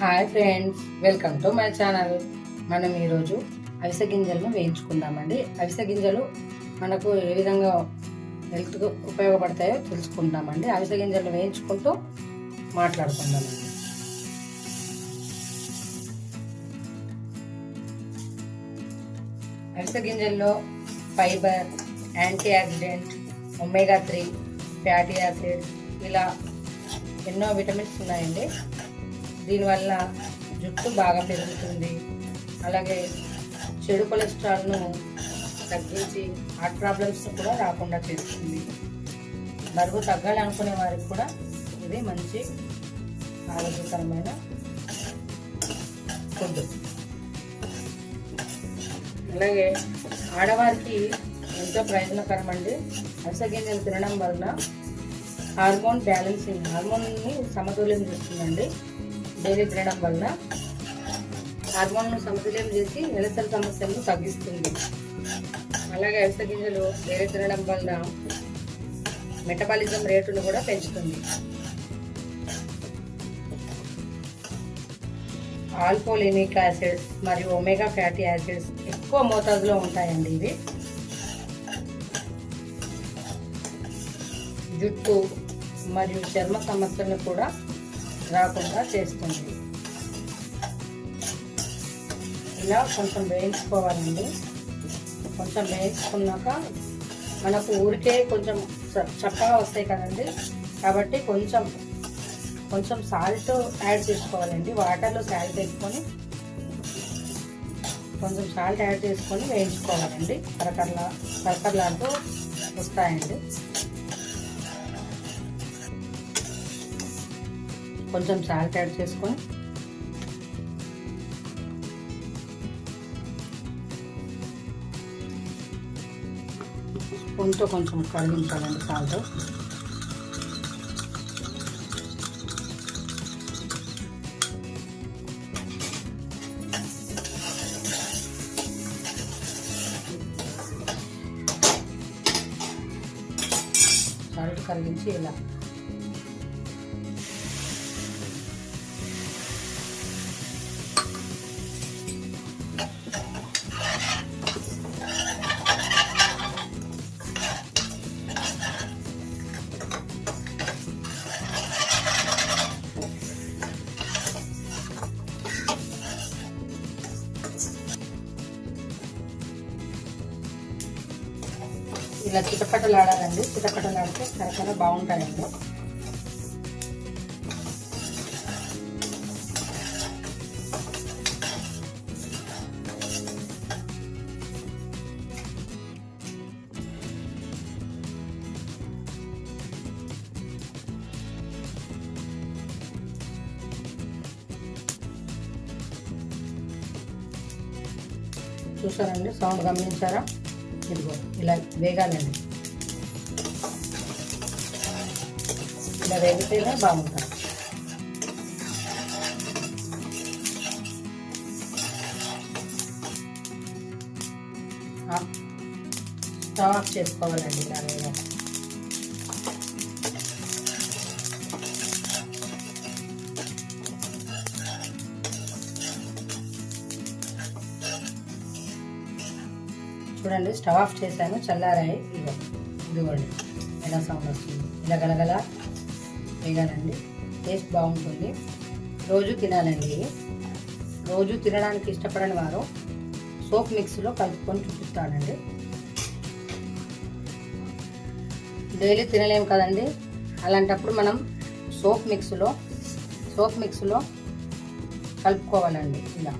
Hi friends welcome to my channel. మనం ఈరోజు అవిసె గింజలను వేయించుకుందామండి. అవిసె గింజలు మనకు ఏ విధంగా హెల్త్కు ఉపయోగపడతాయో తెలుసుకుందామండి. అవిసె గింజలు వేయించుకుంటూ మాట్లాడుకుందామండి. అవిసె గింజల్లో fibre antioxidant omega three fatty acid ఇలా ఎన్నో విటమిన్స్ ఉన్నాయండి. దీనివల్ల జుట్టు బాగా పెరుగుతుంది. అలాగే చెడు కొలెస్ట్రాల్ను తగ్గించి హార్ట్ ప్రాబ్లమ్స్ కూడా రాకుండా చేస్తుంది. బరువు తగ్గాలనుకునే వారికి కూడా ఇది మంచి ఆరోగ్యకరమైన ఫుడ్. అలాగే ఆడవారికి ఎంతో ప్రయోజనకరం అండి అసగింజలు గింజలు తినడం వలన హార్మోన్ బ్యాలెన్సింగ్ హార్మోన్ని సమతుల్యం చేస్తుందండి. డైలీ తినడం వల్ల హార్మోన్ను సమతుల్యం చేసి నెలసరి సమస్యలను తగ్గిస్తుంది. అలాగే అవిస గింజలు డైలీ తినడం వల్ల మెటబాలిజం రేటును కూడా పెంచుతుంది. ఆల్కోలినిక్ యాసిడ్స్ మరియు ఒమేగా ఫ్యాటీ యాసిడ్స్ ఎక్కువ మోతాదులో ఉంటాయండి ఇవి. జుట్టు మరియు చర్మ సమస్యలను కూడా రాకుండా చేస్తుంది. ఇలా కొంచెం వేయించుకోవాలండి. కొంచెం వేయించుకున్నాక మనకు ఊరికే కొంచెం చ- చప్పగా వస్తాయి కదండి. కాబట్టి కొంచెం కొంచెం సాల్ట్ యాడ్ చేసుకోవాలండి. వాటర్లో సాల్ట్ వేసుకొని కొంచెం సాల్ట్ యాడ్ చేసుకొని వేయించుకోవాలండి. కరకరలా కరకరలాడుతూ వస్తాయండి. కొంచెం సాల్ట్ యాడ్ చేసుకొని స్పూన్తో కొంచెం కడిగించాలండి సాల్ట్. సాల్ట్ కరిగించి ఇలా ఇలా చిటపటలాడాలండి చిటపటలాడితే కరకర బాగుంటాయండి. చూసారండి? సౌండ్ గమనించారా? ఇదిగో ఇలా వేగాలండి. ఇలా వేగితేనే బాగుంటుంది. స్టవ్ ఆఫ్ చేసుకోవాలండి ఇలా వేగాలి. చూడండి స్టవ్ ఆఫ్ చేశాను చల్లారాయి. ఇదిగో ఇదిగోండి. ఎలా సౌండ్ వస్తుంది? ఇలా గలగల వేయాలండి టేస్ట్ బాగుంటుంది. రోజు తినాలండి రోజు తినడానికి ఇష్టపడని వారు సోప్ మిక్స్లో కలుపుకొని చూపిస్తానండి డైలీ తినలేము కదండి. అలాంటప్పుడు మనం సోప్ మిక్స్లో సోప్ మిక్స్లో కలుపుకోవాలండి. ఇలా.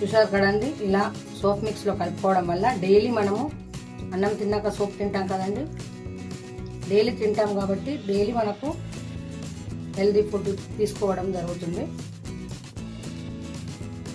చూసారు కదండి ఇలా సోప్ మిక్స్లో కలుపుకోవడం వల్ల డైలీ మనము అన్నం తిన్నాక సోప్ తింటాం కదండి. డైలీ తింటాం కాబట్టి డైలీ మనకు హెల్దీ ఫుడ్ తీసుకోవడం జరుగుతుంది.